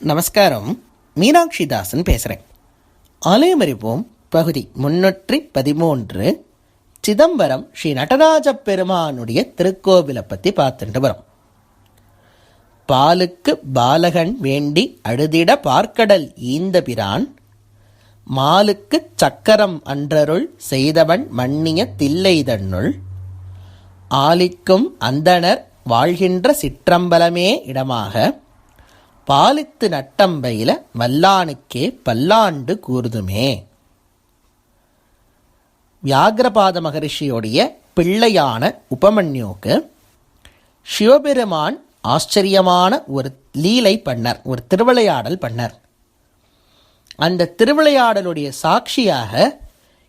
நமஸ்காரம். மீனாட்சி தாசன் பேசுகிறேன் ஆலயமறிவோம் பகுதி முன்னூற்றி பதிமூன்று. சிதம்பரம் ஸ்ரீ நடராஜ பெருமானுடைய திருக்கோவிலை பற்றி பார்த்துட்டு வரோம். பாலுக்கு பாலகன் வேண்டி அழுதிட பார்க்கடல் ஈந்த பிரான். மாலுக்கு சக்கரம் அன்றருள் செய்தவன் மன்னிய தில்லை தன்னுள். ஆலிக்கும் அந்தணர் வாழ்கின்ற சிற்றம்பலமே இடமாக. பாலித்து நட்டம்பையில வல்லானுக்கே பல்லாண்டு கூறுதுமே. வியாகிரபாத மகரிஷியோடைய பிள்ளையான உபமன்யோக்கு சிவபெருமான் ஆச்சரியமான ஒரு லீலை பண்ணார் ஒரு திருவிளையாடல் பண்ணார். அந்த திருவிளையாடலுடைய சாட்சியாக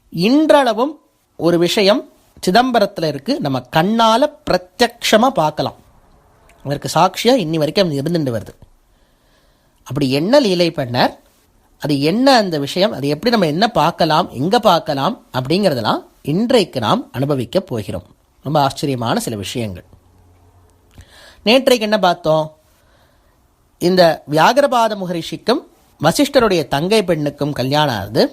இன்றளவும் ஒரு விஷயம் சிதம்பரத்தில் இருக்கு. நம்ம கண்ணால் பிரத்யக்ஷமாக பார்க்கலாம். அதற்கு சாட்சியாக இன்னி வரைக்கும் இருந்துட்டு வருது. அப்படி என்ன லீலை பண்ணார்? அது என்ன அந்த விஷயம்? அது எப்படி நம்ம என்ன பார்க்கலாம்? எங்கே பார்க்கலாம்? அப்படிங்கிறதெல்லாம் இன்றைக்கு நாம் அனுபவிக்க போகிறோம். ரொம்ப ஆச்சரியமான சில விஷயங்கள். நேற்றைக்கு என்ன பார்த்தோம்? இந்த வியாகரபாத முகரிஷிக்கும் வசிஷ்டருடைய தங்கை பெண்ணுக்கும் கல்யாணம் ஆகுது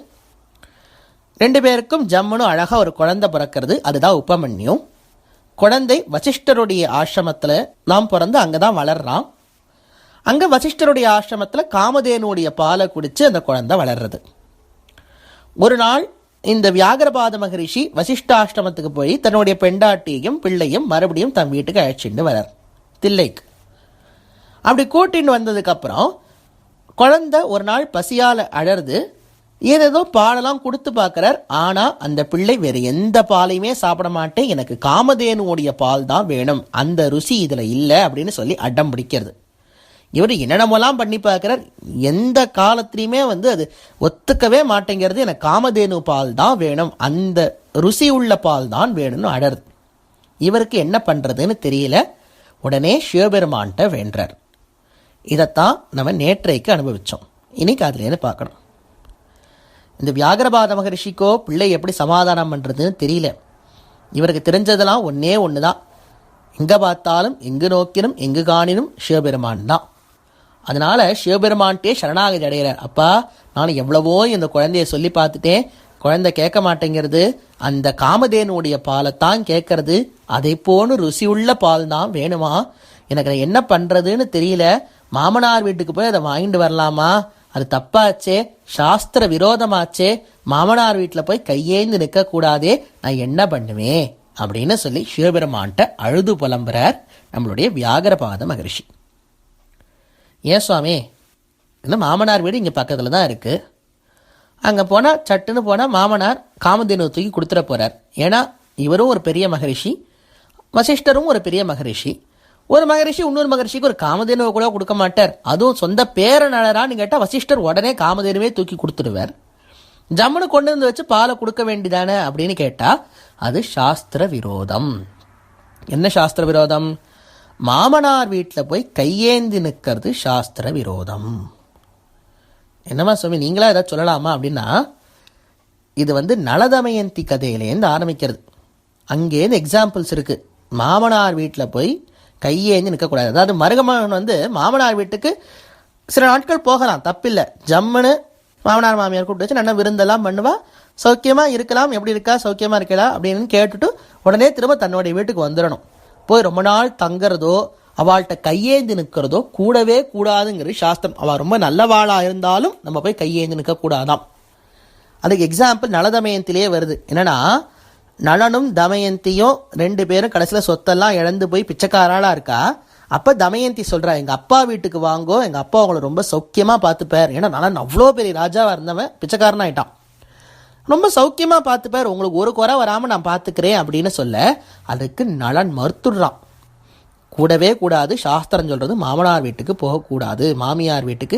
ரெண்டு பேருக்கும் ஜம்முனும் அழகாக ஒரு குழந்தை பிறக்கிறது. அதுதான் உபமன்யும் குழந்தை வசிஷ்டருடைய ஆசிரமத்தில் நாம் பிறந்து அங்கே தான் வளர்றான். அங்கே வசிஷ்டருடைய ஆசிரமத்தில் காமதேனுடைய பாலை குடித்து அந்த குழந்தை வளர்றது. ஒரு நாள் இந்த வியாகரபாத மகரிஷி வசிஷ்டாஷ்டமத்துக்கு போய் தன்னுடைய பெண்டாட்டியையும் பிள்ளையும் மறுபடியும் தன் வீட்டுக்கு அழைச்சிட்டு வரார். தில்லைக்கு. அப்படி கூட்டின்னு வந்ததுக்கப்புறம் குழந்தை ஒரு நாள் பசியால் அழறது ஏதேதோ பாலெல்லாம் கொடுத்து பார்க்குறார். ஆனால் அந்த பிள்ளை வேறு எந்த பாலையுமே சாப்பிட மாட்டேன். எனக்கு காமதேனுடைய பால் தான் வேணும். அந்த ருசி இதில் இல்லை அப்படின்னு சொல்லி அடம் பிடிக்கிறது. இவர் என்னென்னமெல்லாம் பண்ணி பார்க்குறார் எந்த காலத்துலையுமே வந்து அது ஒத்துக்கவே மாட்டேங்கிறது. எனக்கு காமதேனு பால் தான் வேணும். அந்த ருசி உள்ள பால் தான் வேணும்னு அடருது இவருக்கு என்ன பண்ணுறதுன்னு தெரியல. உடனே சிவபெருமான்கிட்ட வேண்டார் இதைத்தான் நம்ம நேற்றைக்கு அனுபவித்தோம் இன்னைக்கு அதுலேருந்து பார்க்கணும். இந்த வியாகரபாத மகரிஷிக்கோ பிள்ளை எப்படி சமாதானம் பண்ணுறதுன்னு தெரியல. இவருக்கு தெரிஞ்சதெல்லாம் ஒன்றே ஒன்று தான் எங்கே பார்த்தாலும் எங்கு நோக்கினும் எங்கு காணினும் சிவபெருமான் தான். அதனால சிவபெருமான்ட்டே சரணாகதி அடைகிறார். அப்பா நான் எவ்வளவோ இந்த குழந்தைய சொல்லி பார்த்துட்டேன். குழந்தை கேட்க மாட்டேங்கிறது. அந்த காமதேனுடைய பாலைத்தான் கேட்கறது. அதை போன்னு ருசியுள்ள பால் தான் வேணுமா? எனக்கு என்ன பண்ணுறதுன்னு தெரியல. மாமனார் வீட்டுக்கு போய் அதை வாங்கிட்டு வரலாமா? அது தப்பாச்சே. சாஸ்திர விரோதமாச்சே. மாமனார் வீட்டில் போய் கையேந்து நிற்கக்கூடாதே. நான் என்ன பண்ணுவேன்? அப்படின்னு சொல்லி சிவபெருமான்கிட்ட அழுது புலம்புறார் நம்மளுடைய வியாகரபாத மகரிஷி. ஏன் சுவாமி? இந்த மாமனார் வீடு இங்கே பக்கத்தில் தான் இருக்குது அங்கே போனால் சட்டுன்னு போனால் மாமனார் காமதேனு தூக்கி கொடுத்துட போகிறார் ஏன்னா இவரும் ஒரு பெரிய மகரிஷி வசிஷ்டரும் ஒரு பெரிய மகரிஷி. ஒரு மகரிஷி இன்னொரு மகரிஷிக்கு ஒரு காமதேனுவை கூட கொடுக்க மாட்டார். அதுவும் சொந்த பேரனரான்னு கேட்டால் வசிஷ்டர் உடனே காமதேனுவே தூக்கி கொடுத்துடுவார். ஜம்முன்னு கொண்டு வந்து வச்சு பாலை கொடுக்க வேண்டியதானே அப்படின்னு கேட்டால் அது சாஸ்திர விரோதம். என்ன சாஸ்திர விரோதம்? மாமனார் வீட்டில் போய் கையேந்தி நிற்கிறது சாஸ்திர விரோதம். என்னம்மா சுவாமி நீங்களா ஏதாவது சொல்லலாமா அப்படின்னா இது வந்து நலதமயந்தி கதையிலேருந்து ஆரம்பிக்கிறது. அங்கேருந்து எக்ஸாம்பிள்ஸ் இருக்குது மாமனார் வீட்டில் போய் கையேந்தி நிற்கக்கூடாது அதாவது மருகமகன் வந்து மாமனார் வீட்டுக்கு சில நாட்கள் போகலாம் தப்பில்லை. ஜம்முன்னு மாமனார் மாமியார் கூப்பிட்டு வச்சு நல்லா விருந்தெல்லாம் பண்ணுவா. சௌக்கியமாக இருக்கலாம். எப்படி இருக்கா? சௌக்கியமாக இருக்கலாம் அப்படின்னு கேட்டுட்டு உடனே திரும்ப தன்னுடைய வீட்டுக்கு வந்துடணும். போய் ரொம்ப நாள் தங்குறதோ அவள்கிட்ட கையேந்தி நிற்கிறதோ கூடவே கூடாதுங்கிறது சாஸ்திரம். அவள் ரொம்ப நல்லவாளாக இருந்தாலும் நம்ம போய் கையேந்தி நிற்க கூடாதாம். அதுக்கு எக்ஸாம்பிள் நலதமயந்திலே வருது. என்னன்னா நலனும் தமயந்தியும் ரெண்டு பேரும் கடைசியில் சொத்தெல்லாம் இழந்து போய் பிச்சைக்காராளாக இருக்கா? அப்போ தமயந்தி சொல்கிறா எங்கள் அப்பா வீட்டுக்கு வாங்கோ எங்கள் அப்பா அவங்கள ரொம்ப சௌக்கியமாக பார்த்துப்பார். ஏன்னா நலன் அவ்வளோ பெரிய ராஜாவாக இருந்தவன் பிச்சைக்காரனாயிட்டான். ரொம்ப சௌக்கியமாக பார்த்துப்பார் உங்களுக்கு ஒரு குறை வராமல் நான் பார்த்துக்கிறேன் அப்படின்னு சொல்ல அதுக்கு நலன் மறுத்துடுறான். கூடவே கூடாது சாஸ்திரம் சொல்கிறது மாமனார் வீட்டுக்கு போகக்கூடாது மாமியார் வீட்டுக்கு.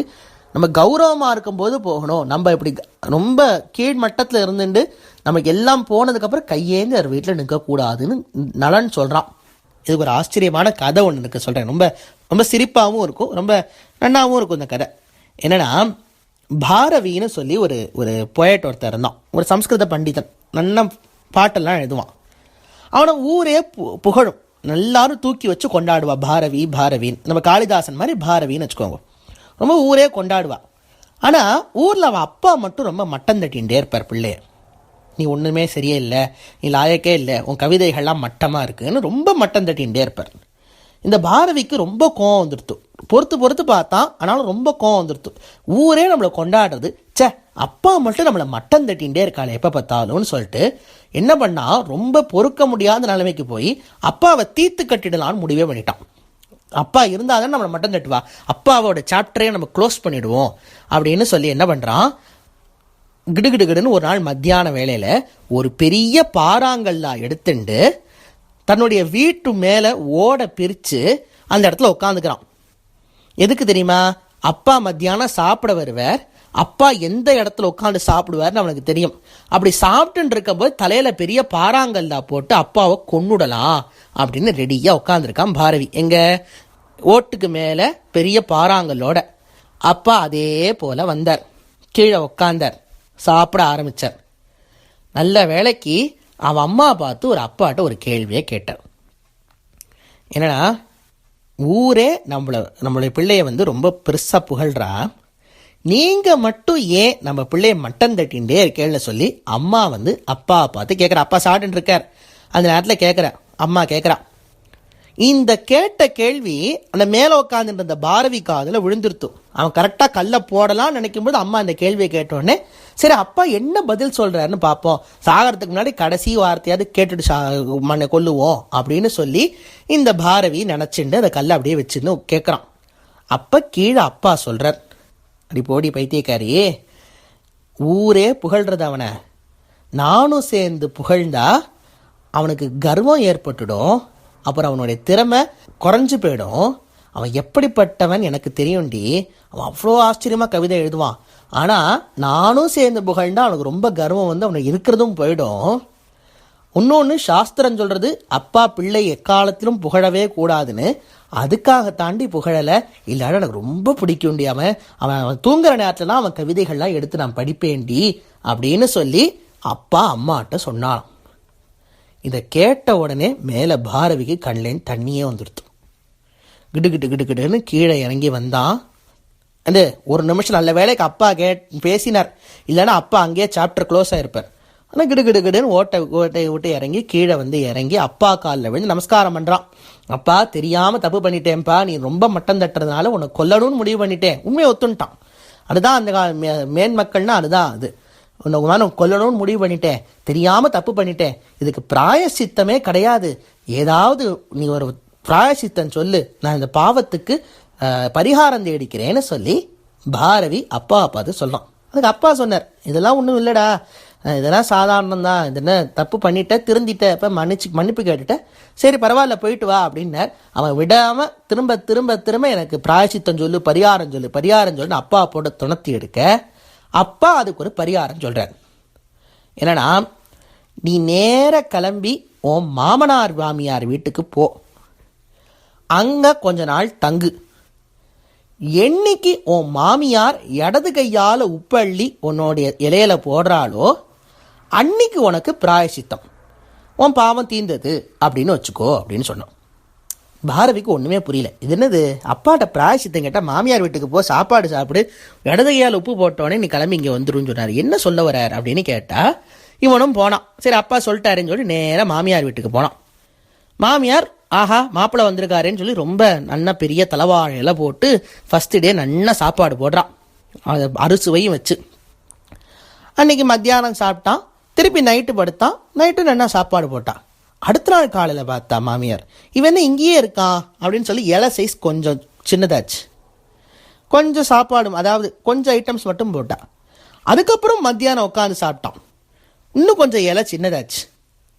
நம்ம கௌரவமாக இருக்கும்போது போகணும். நம்ம இப்படி ரொம்ப கீழ் மட்டத்தில் இருந்துட்டு நமக்கு எல்லாம் போனதுக்கப்புறம் கையேந்து அவர் வீட்டில் நிற்கக்கூடாதுன்னு நலன் சொல்கிறான் இதுக்கு ஒரு ஆச்சரியமான கதை ஒன்று எனக்கு சொல்கிறேன் ரொம்ப ரொம்ப சிரிப்பாகவும் இருக்கும் ரொம்ப நன்னாவும் இருக்கும் இந்த கதை. என்னென்னா பாரவின்னு சொல்லி ஒரு ஒரு பொயட் ஒருத்தர் இருந்தான். ஒரு சம்ஸ்கிருத பண்டிதன். நல்ல பாட்டெல்லாம் எழுதுவான். அவனை ஊரே பு புகழும். எல்லாரும் தூக்கி வச்சு கொண்டாடுவா. பாரவி பாரவின்னு நம்ம காளிதாசன் மாதிரி பாரவின்னு வச்சுக்கோங்க. ரொம்ப ஊரே கொண்டாடுவா. ஆனால் ஊரில் அவன் அப்பா மட்டும் ரொம்ப மட்டம் தட்டின்ண்டே இருப்பார் பிள்ளைய. நீ ஒன்றுமே சரியே இல்லை நீ லாயக்கே இல்லை. உன் கவிதைகள்லாம் மட்டமாக இருக்குன்னு ரொம்ப மட்டம் தட்டின்ண்டே இருப்பார். இந்த பாரவிக்கு ரொம்ப கோவம் வந்துடுத்து பொறுத்து பொறுத்து பார்த்தான் ஆனாலும் ரொம்ப கோவம் வந்துடுத்து ஊரே நம்மளை கொண்டாடுறது. ச்சே அப்பா மட்டும் நம்மளை மட்டம் தட்டிகிட்டே இருக்காளே எப்போ பார்த்தாலும்னு சொல்லிட்டு என்ன பண்ணால் ரொம்ப பொறுக்க முடியாத நிலைமைக்கு போய் அப்பாவை தீர்த்து கட்டிடலான்னு முடிவே பண்ணிட்டான். அப்பா இருந்தால் தான் நம்மளை மட்டம் தட்டுவா. அப்பாவோட சாப்டரே நம்ம க்ளோஸ் பண்ணிவிடுவோம் அப்படின்னு சொல்லி என்ன பண்ணுறான் கிடுகிடுகிடுன்னு ஒரு நாள் மத்தியான வேலையில் ஒரு பெரிய பாறாங்கல்லா எடுத்துண்டு தன்னுடைய வீட்டு மேலே ஓட பிரித்து அந்த இடத்துல உட்காந்துக்கிறான். எதுக்கு தெரியுமா? அப்பா மத்தியானம் சாப்பிட வருவார். அப்பா எந்த இடத்துல உட்காந்து சாப்பிடுவார்னு அவனுக்கு தெரியும். அப்படி சாப்பிட்டுன்னு இருக்கும்போது தலையில் பெரிய பாறாங்கல்லா போட்டு அப்பாவை கொன்னுடலாம் அப்படின்னு ரெடியாக உட்காந்துருக்கான் பாரவி. எங்கள் ஓட்டுக்கு மேலே பெரிய பாறாங்கல்லோட அப்பா அதே போல் வந்தார். கீழே உட்காந்தார் சாப்பிட ஆரம்பித்தார் நல்ல வேலைக்கு அவன் அம்மா பார்த்து ஒரு அப்பாட்ட ஒரு கேள்வியை கேட்டார் என்னடா? ஊரே நம்மளை நம்மளுடைய பிள்ளைய வந்து ரொம்ப பெருசாக புகழ்றா. நீங்கள் மட்டும் ஏன் நம்ம பிள்ளைய மட்டன் தட்டின்ண்டே இருக்கேன்னு சொல்லி அம்மா வந்து அப்பா பார்த்து கேட்குறா அப்பா சாப்பிட்டுருக்கார் இருக்கார். அந்த நேரத்தில் கேட்குற அம்மா கேட்குறா இந்த கேட்ட கேள்வி அந்த மேலே உட்காந்துட்டு இருந்த பாரதி காதில் விழுந்துருத்து. அவன் கரெக்டாக கல்லை போடலாம்னு நினைக்கும்போது அம்மா இந்த கேள்வியை கேட்டோடனே சரி அப்பா என்ன பதில் சொல்கிறாருன்னு பார்ப்போம் சாகிறதுக்கு முன்னாடி கடைசி வார்த்தையாவது கேட்டுட்டு சா மண்ணை கொல்லுவோம் அப்படின்னு சொல்லி இந்த பாரவி நினச்சிண்டு அந்த கல்லை அப்படியே வச்சுன்னு கேட்குறான் அப்போ கீழே அப்பா சொல்கிறார் அடி போடி பைத்தியக்காரி ஊரே புகழ்றது அவனை. நானும் சேர்ந்து புகழ்ந்தா அவனுக்கு கர்வம் ஏற்பட்டுடும். அப்புறம் அவனுடைய திறமை குறைஞ்சு போயிடும். அவன் எப்படிப்பட்டவன் எனக்கு தெரியும்டி. அவன் அவ்வளோ ஆச்சரியமாக கவிதை எழுதுவான். ஆனால் நானும் சேர்ந்து புகழ்ந்தா அவனுக்கு ரொம்ப கர்வம் வந்து அவனுக்கு இருக்கிறதும் போயிடும். இன்னொன்று சாஸ்திரம் சொல்கிறது அப்பா பிள்ளை எக்காலத்திலும் புகழவே கூடாதுன்னு. அதுக்காக தாண்டி புகழலை. இல்லாத எனக்கு ரொம்ப பிடிக்கும்டி அவன். அவன் அவன் தூங்குற நேரத்துலலாம் அவன் கவிதைகள்லாம் எடுத்து நான் படிப்பேன்டி அப்படின்னு சொல்லி அப்பா அம்மாட்ட சொன்னான். இதை கேட்ட உடனே மேலே பாரவிக்கு கண்லேன்னு தண்ணியே வந்துடுத்து. கிடு கிடு கிடு கீழே இறங்கி வந்தான் அந்த ஒரு நிமிஷம் நல்ல வேலைக்கு அப்பா கே பேசினார். இல்லைன்னா அப்பா அங்கேயே சாப்டர் க்ளோஸ் ஆகிருப்பார் ஆனால் கிடு கிடு கிடுன்னு ஓட்டை ஓட்டையை விட்டு இறங்கி கீழே வந்து இறங்கி அப்பா காலில் விழுந்து நமஸ்காரம் பண்ணுறான் அப்பா தெரியாமல் தப்பு பண்ணிட்டேன்ப்பா நீ ரொம்ப மட்டம் தட்டுறதுனால உன்னை கொல்லணும்னு முடிவு பண்ணிட்டேன். உண்மையை ஒத்துன்ட்டான். அதுதான் அந்த மே- மேன்மக்கள்னா அதுதான் அது. உன்னை நான் கொல்லணும்னு முடிவு பண்ணிட்டேன். தெரியாமல் தப்பு பண்ணிட்டேன். இதுக்கு பிராயசித்தமே கிடையாது. ஏதாவது நீ ஒரு பிராயசித்தம் சொல்லு. நான் இந்த பாவத்துக்கு பரிகாரம் தேடிக்கிறேன்னு சொல்லி பாரவி அப்பா அப்பா அது சொன்னான். அதுக்கு அப்பா சொன்னார் இதெல்லாம் ஒன்றும் இல்லைடா. இதெல்லாம் சாதாரணம் தான் இது என்ன தப்பு பண்ணிட்ட திருந்திட்ட இப்போ மன்னிச்சு மன்னிப்பு கேட்டுட்ட. சரி பரவாயில்ல போயிட்டு வா அப்படின்னார். அவன் விடாமல் திரும்ப திரும்ப திரும்ப எனக்கு பிராயசித்தம் சொல்லு பரிகாரம் சொல்லு பரிகாரம் சொல்லுன்னு அப்பா போட்டு துணர்த்தி எடுக்க அப்பா அதுக்கு ஒரு பரிகாரம் சொல்கிறார் என்னன்னா நீ நேர கிளம்பி உன் மாமனார் மாமியார் வீட்டுக்கு போ. அங்கே கொஞ்ச நாள் தங்கு. என்னைக்கு உன் மாமியார் இடது கையால் உப்பள்ளி உன்னோடைய இலையில போடுறாளோ அன்னைக்கு உனக்கு பிராயசித்தம். உன் பாவம் தீர்ந்தது அப்படின்னு வச்சுக்கோ அப்படின்னு சொன்னோம். பாரதிக்கு ஒன்றுமே புரியல. இது என்னது? அப்பாட்ட பிராயசித்தம் கேட்டால் மாமியார் வீட்டுக்கு போ சாப்பாடு சாப்பிடு இடது கையால் உப்பு போட்டோடனே நீ கிளம்பி இங்கே வந்துருன்னு சொன்னார். என்ன சொல்ல வரார் அப்படின்னு கேட்டால் இவனும் போனான். சரி அப்பா சொல்லிட்டாருன்னு சொல்லி நேராக மாமியார் வீட்டுக்கு போனான். மாமியார் ஆஹா மாப்பிள்ளை வந்திருக்காருன்னு சொல்லி ரொம்ப நல்லா பெரிய தலைவாழையெல்லாம் போட்டு ஃபஸ்ட்டு டே நல்லா சாப்பாடு போடுறான். அது அறுசுவையும் வச்சு. அன்னைக்கு மத்தியானம் சாப்பிட்டான். திருப்பி நைட்டு படுத்தான். நைட்டு நல்லா சாப்பாடு போட்டான். அடுத்த நாள் காலையில் பார்த்தா மாமியார் இவன் என்ன இங்கேயே இருக்கான் அப்படின்னு சொல்லி இலை சைஸ் கொஞ்சம் சின்னதாச்சு. கொஞ்சம் சாப்பாடும் அதாவது கொஞ்சம் ஐட்டம்ஸ் மட்டும் போட்டான் அதுக்கப்புறம் மத்தியானம் உட்காந்து சாப்பிட்டான். இன்னும் கொஞ்சம் இலை சின்னதாச்சு.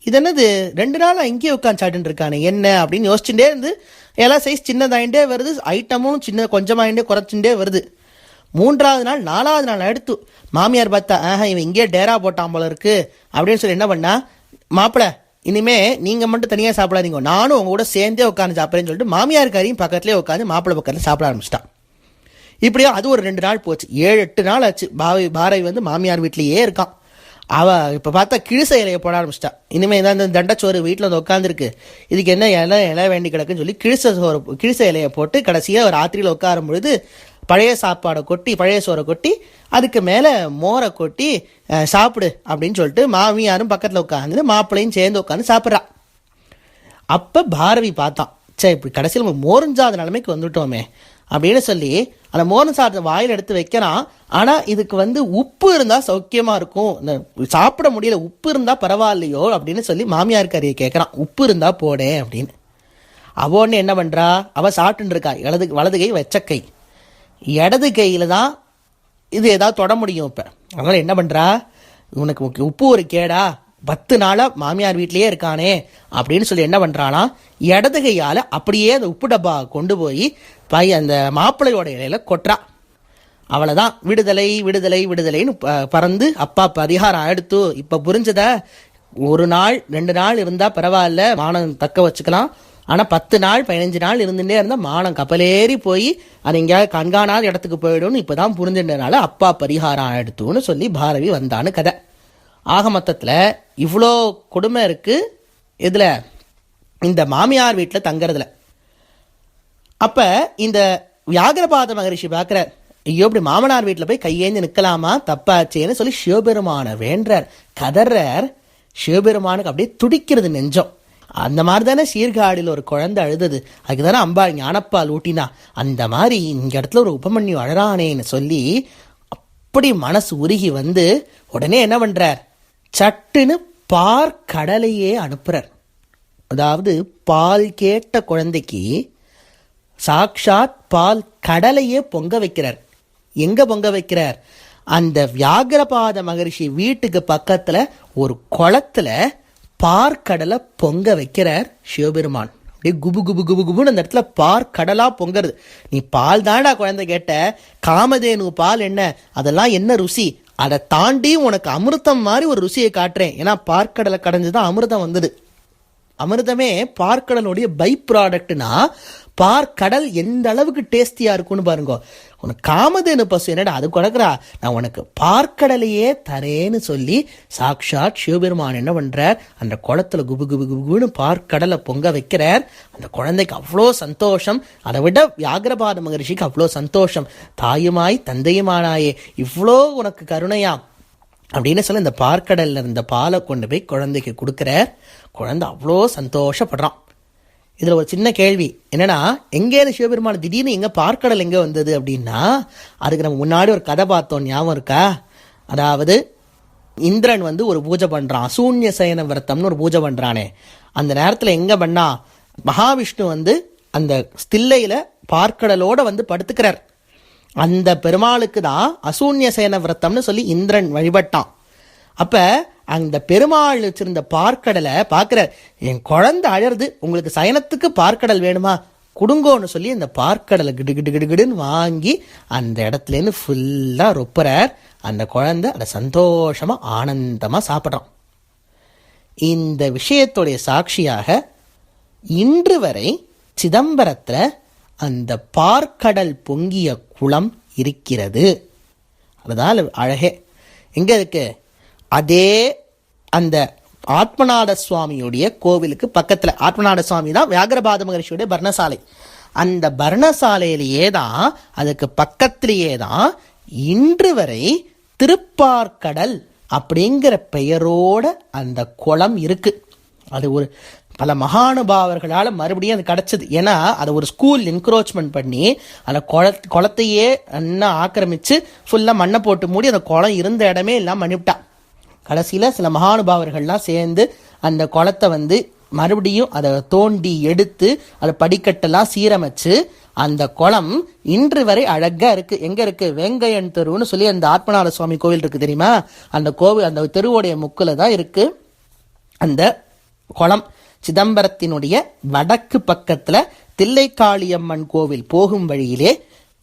இது என்னது? ரெண்டு நாள் இங்கேயே உட்காந்து சாப்பிட்டுட்டு இருக்கானே என்ன? அப்படின்னு யோசிச்சுட்டே இருந்து இலை சைஸ் சின்னதாயிண்டே வருது ஐட்டமும் சின்ன கொஞ்சமாயிண்டே குறைச்சுட்டே வருது. மூன்றாவது நாள் நாலாவது நாள் எடுத்து மாமியார் பார்த்தா ஆஹா இவன் இங்கேயே டேரா போட்டான் போல இருக்கு. அப்படின்னு சொல்லி என்ன பண்ணா மாப்பிள இனிமே நீங்க மட்டும் தனியாக சாப்பிடாதீங்க. நானும் உங்க கூட சேர்ந்தே உட்காந்து சாப்பிட்றேன்னு சொல்லிட்டு மாமியார் காரியும் பக்கத்துலேயே உட்காந்து மாப்பிள்ளை பக்கத்தில் சாப்பிட ஆரம்பிச்சிட்டான் இப்படியோ அது ஒரு ரெண்டு நாள் போச்சு. ஏழு எட்டு நாள் ஆச்சு. பாவி பாரவி வந்து மாமியார் வீட்லேயே இருக்கான். அவ இப்போ பார்த்தா கிழிசை இலையை போட ஆரம்பிச்சிட்டா. இனிமேல் தான் இந்த தண்டச்சோறு வீட்டில் வந்து உட்காந்துருக்கு இதுக்கு என்ன இலை இலை வேண்டி கிடக்குன்னு சொல்லி கிழிச சோறு கிழிச இலையை போட்டு கடைசியாக ஒரு ராத்திரியில் உட்காரும் பொழுது பழைய சாப்பாடை கொட்டி பழைய சோறை கொட்டி அதுக்கு மேலே மோரை கொட்டி சாப்பிடு அப்படின்னு சொல்லிட்டு மாமியாரும் பக்கத்தில் உட்காந்து மாப்பிள்ளையும் சேர்ந்து உட்காந்து சாப்பிட்றா. அப்போ பாரவி பார்த்தான் சே இப்படி கடைசியில் நம்ம மோரஞ்சாத நிலைமைக்கு வந்துட்டோமே அப்படின்னு சொல்லி அந்த மோரன் சாதத்தை வாயில் எடுத்து வைக்கிறான் ஆனால் இதுக்கு வந்து உப்பு இருந்தால் சௌக்கியமாக இருக்கும். இந்த சாப்பிட முடியல உப்பு இருந்தால் பரவாயில்லையோ அப்படின்னு சொல்லி மாமியார் கறியை கேட்குறான் உப்பு இருந்தால் போடே அப்படின்னு. அவ ஒன்று என்ன பண்ணுறா அவள் சாப்பிட்டுன்னு இருக்கா இடது வலது கை வச்ச கை. இடது கையில் தான் இது ஏதாவது தொட முடியும் இப்போ. அதனால் என்ன பண்ணுறா உனக்கு உனக்கு உப்பு ஒரு கேடா. பத்து நாளாக மாமியார் வீட்லேயே இருக்கானே அப்படின்னு சொல்லி என்ன பண்ணுறானா இடது கையால் அப்படியே அந்த உப்பு டப்பா கொண்டு போய் பை அந்த மாப்பிள்ளையோட இலையில கொட்டுறா. அவ்வளோதான் விடுதலை விடுதலை விடுதலைன்னு ப- பறந்து அப்பா பரிகாரம் எடுத்து இப்போ புரிஞ்சதா? ஒரு நாள் ரெண்டு நாள் இருந்தால் பரவாயில்ல மானம் தக்க வச்சுக்கலாம். ஆனால் பத்து நாள் பதினஞ்சு நாள் இருந்துட்டே இருந்தால் மானம் கப்பலேறி போய் அது எங்கேயாவது கண்காணாத இடத்துக்கு போயிடும்னு இப்போ தான் புரிஞ்சுட்டனால அப்பா பரிகாரம் எடுத்துன்னு சொல்லி பாரதி வந்தான்னு கதை. ஆக மொத்தத்தில் இவ்வளோ கொடுமை இருக்குது இதில். இந்த மாமியார் வீட்டில் தங்கறதுல. அப்போ இந்த வியாகரபாத மகரிஷி பார்க்குறார் ஐயோ இப்படி மாமனார் வீட்டில் போய் கையேந்து நிற்கலாமா தப்பாச்சேன்னு சொல்லி சிவபெருமான வேண்டார் கதறார் சிவபெருமானுக்கு அப்படியே துடிக்கிறது நெஞ்சம். அந்த மாதிரி தானே சீர்காழியில் ஒரு குழந்தை அழுதது. அதுக்கு தானே அம்பாள் ஞானப்பால் ஊட்டினா. அந்த மாதிரி இங்க இடத்துல ஒரு உபமன்யு அழறானேன்னு சொல்லி அப்படி மனசு உருகி வந்து உடனே என்ன பண்ணுறார் சட்டுன்னு பார்க்கடலையே அனுப்புறார். அதாவது பால் கேட்ட குழந்தைக்கு சாக்ஷாத் பால் கடலையே பொங்க வைக்கிறார். எங்கே பொங்க வைக்கிறார்? அந்த வியாகரபாத மகரிஷி வீட்டுக்கு பக்கத்தில் ஒரு குளத்துல பார்க்கடலை பொங்க வைக்கிறார் சிவபெருமான். அப்படியே குபு குபு குபு குபுன்னு அந்த இடத்துல பார் கடலாக பொங்கிறது. நீ பால் தாண்டா குழந்தை கேட்ட. காமதேனு பால் என்ன? அதெல்லாம் என்ன ருசி? அதை தாண்டி உனக்கு அமிர்தம் மாதிரி ஒரு ருசியை காட்டுறேன். ஏன்னா பார்க்கடலை கடைஞ்சு தான் அமிர்தம் வந்தது. அமிர்தமே பார்க்கடலுடைய பை ப்ராடக்ட்னா பார்க்கடல் எந்த அளவுக்கு டேஸ்டியாக இருக்கும்னு பாருங்க. உனக்கு காமதேனு பசு என்னடா அது கொடுக்குறா நான் உனக்கு பார்க்கடலையே தரேன்னு சொல்லி சாக்ஷாத் சிவபெருமான் என்ன பண்ணுறார் அந்த குளத்துல குபு குபு குபுன்னு பார்க்கடலை பொங்க வைக்கிறார். அந்த குழந்தைக்கு அவ்வளோ சந்தோஷம். அதை விட வியாகரபாத மகரிஷிக்கு அவ்வளோ சந்தோஷம். தாயுமாய் தந்தையுமானாயே இவ்வளோ உனக்கு கருணையாம் அப்படின்னு சொல்லி இந்த பார்க்கடலில் இருந்த பாலை கொண்டு போய் குழந்தைக்கு கொடுக்குறார். குழந்தை அவ்வளோ சந்தோஷப்படுறான். இதில் ஒரு சின்ன கேள்வி. என்னென்னா எங்கேருந்து சிவபெருமான் திடீர்னு எங்கே பார்க்கடல் எங்கே வந்தது அப்படின்னா அதுக்கு நம்ம முன்னாடி ஒரு கதை பார்த்தோம் ஞாபகம் இருக்கா? அதாவது இந்திரன் வந்து ஒரு பூஜை பண்ணுறான் சூன்ய சயன விரத்தம்னு ஒரு பூஜை பண்ணுறானே அந்த நேரத்தில் எங்கே பண்ணா மகாவிஷ்ணு வந்து அந்த ஸ்தில்லையில் பார்க்கடலோடு வந்து படுத்துக்கிறார். அந்த பெருமாளுக்கு தான் அசூன்ய சேன விரத்தம்னு சொல்லி இந்திரன் வழிபட்டான். அப்போ அந்த பெருமாள் வச்சிருந்த பார்க்கடலை பார்க்குற என் குழந்தை அழறது உங்களுக்கு சயனத்துக்கு பார்க்கடல் வேணுமா? குடுங்கோன்னு சொல்லி அந்த பார்க்கடலை கிடு கிடு கிடு கிடுன்னு வாங்கி அந்த இடத்துலேருந்து ஃபுல்லாக ரொப்புறார். அந்த குழந்தை அதை சந்தோஷமாக ஆனந்தமாக சாப்பிட்றான். இந்த விஷயத்துடைய சாட்சியாக இன்று வரை சிதம்பரத்தில் அந்த பார்க்கடல் பொங்கிய குளம் இருக்கிறது. அதுதான் அழகே. எங்கே இருக்குது அதே அந்த ஆத்மநாத சுவாமியுடைய கோவிலுக்கு பக்கத்தில் ஆத்மநாத சுவாமி தான் வியாகரபாத மகரிஷியுடைய பர்ணசாலை. அந்த பர்ணசாலையிலேயே தான் அதுக்கு பக்கத்திலேயே தான் இன்று வரை திருப்பார்க்கடல் அப்படிங்கிற பெயரோட அந்த குளம் இருக்கு. அது ஒரு பல மகானுபாவர்களால் மறுபடியும் அது கிடச்சிது. ஏன்னா அதை ஒரு ஸ்கூல் என்க்ரோச்மெண்ட் பண்ணி அந்த குள குளத்தையே நல்லா ஆக்கிரமித்து ஃபுல்லாக மண்ணை போட்டு மூடி அந்த குளம் இருந்த இடமே எல்லாம் பண்ணிவிட்டான் கடைசியில் சில மகானுபாவர்கள்லாம் சேர்ந்து அந்த குளத்தை வந்து மறுபடியும் அதை தோண்டி எடுத்து அதை படிக்கட்டெல்லாம் சீரமைச்சு அந்த குளம் இன்று வரை அழகா இருக்கு. எங்க இருக்கு? வெங்கையன் தெருவுன்னு சொல்லி அந்த ஆத்மநாத சுவாமி கோவில் இருக்கு தெரியுமா? அந்த கோவில் அந்த தெருவோடைய முக்குல தான் இருக்கு. அந்த குளம் சிதம்பரத்தினுடைய வடக்கு பக்கத்துல தில்லைக்காளியம்மன் கோவில் போகும் வழியிலே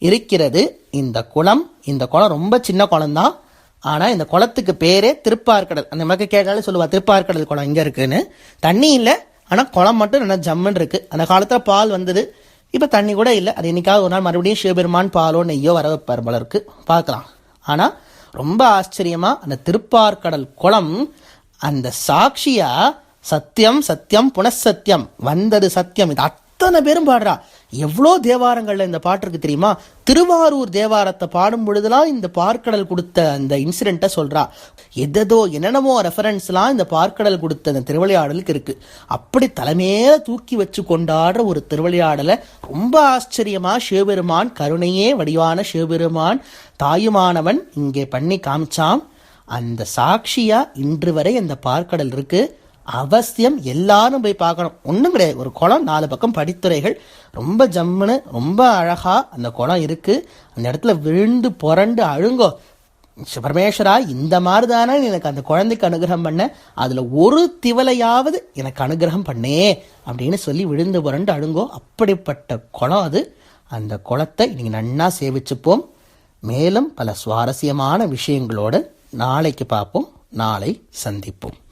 இருக்கிறது இந்த குளம். இந்த குளம் ரொம்ப சின்ன குளம் தான் ஆனால் இந்த குளத்துக்கு பேரே திருப்பார்கடல். அந்த மக்கள் கேட்டாலே சொல்லுவாள் திருப்பார்கடல் குளம் இங்கே இருக்குன்னு. தண்ணி இல்லை ஆனால் குளம் மட்டும் நல்லா ஜம்முன்னு இருக்குது அந்த காலத்தில் பால் வந்தது. இப்போ தண்ணி கூட இல்லை. அது என்றைக்காவது ஒரு நாள் மறுபடியும் சிவபெருமான் பாலோ நெய்யோ வர வைப்பார் போல இருக்கு. பார்க்கலாம். ஆனால் ரொம்ப ஆச்சரியமாக அந்த திருப்பார்கடல் குளம் அந்த சாட்சியாக சத்தியம் சத்தியம் புனசத்தியம் வந்தது சத்தியம் இது அத்தனை பேரும் பாடுறா? எவ்வளோ தேவாரங்களில் இந்த பாட்டு இருக்கு தெரியுமா? திருவாரூர் தேவாரத்தை பாடும் பொழுதுலாம் இந்த பார்க்கடல் கொடுத்த அந்த இன்சிடென்ட்டை சொல்கிறா எதோ என்னென்னமோ ரெஃபரன்ஸ்லாம் இந்த பார்க்கடல் கொடுத்த அந்த திருவிளையாடலுக்கு இருக்குது அப்படி தலைமையில தூக்கி வச்சு கொண்டாடுற ஒரு திருவிளையாடலை ரொம்ப ஆச்சரியமாக சிவபெருமான் கருணையே வடிவான சிவபெருமான் தாயுமானவன் இங்கே பண்ணி காமிச்சான் அந்த சாட்சியாக இன்று வரை அந்த பார்க்கடல் இருக்குது அவசியம் எல்லாரும் போய் பார்க்கணும். ஒன்றும் கிடையாது. ஒரு குளம் நாலு பக்கம் படித்துறைகள். ரொம்ப ஜம்முன்னு ரொம்ப அழகாக அந்த குளம் இருக்குது அந்த இடத்துல விழுந்து புரண்டு அழுங்கோ. பரமேஸ்வரா இந்த மாதிரி தானே எனக்கு அந்த குழந்தைக்கு அனுகிரகம் பண்ண. அதில் ஒரு திவலையாவது எனக்கு அனுகிரகம் பண்ணே அப்படின்னு சொல்லி விழுந்து புரண்டு அழுங்கோ. அப்படிப்பட்ட குளம் அது. அந்த குளத்தை நீங்கள் நன்னா சேவிச்சுப்போம். மேலும் பல சுவாரஸ்யமான விஷயங்களோடு நாளைக்கு பார்ப்போம். நாளை சந்திப்போம்.